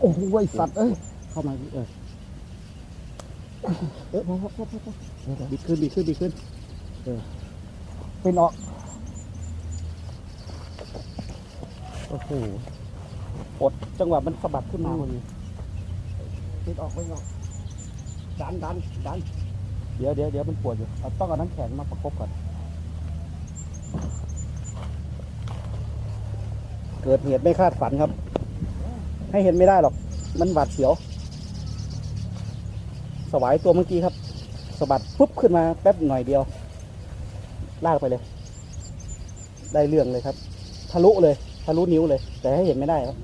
โอ้โหไอ้สัตว์เอ้ยเข้ามาเออเออพอพอพอพอพอเดี๋ยวเดี๋ยวบิดขึ้นบิดขึ้นบิดขึ้นเป็นออกโอ้โหปลดจังหวะมันสะบัดขึ้นมาพอดีเป็นออกไม่ออกดันดันดันเดี๋ยวเดี๋ยวเดี๋ยวมันปวดอยู่เอาต้องเอาน้ำแข็งมาประคบก่อนเกิดเหตุไม่คาดฝันครับ ให้เห็นไม่ได้หรอก มันบาดเสียว สวายตัวเมื่อกี้ครับสบัดปุ๊บขึ้นมาแป๊บหน่อยเดียว ลากไปเลย ได้เรื่องเลยครับ ทะลุเลย ทะลุนิ้วเลย แต่ให้เห็นไม่ได้ครับ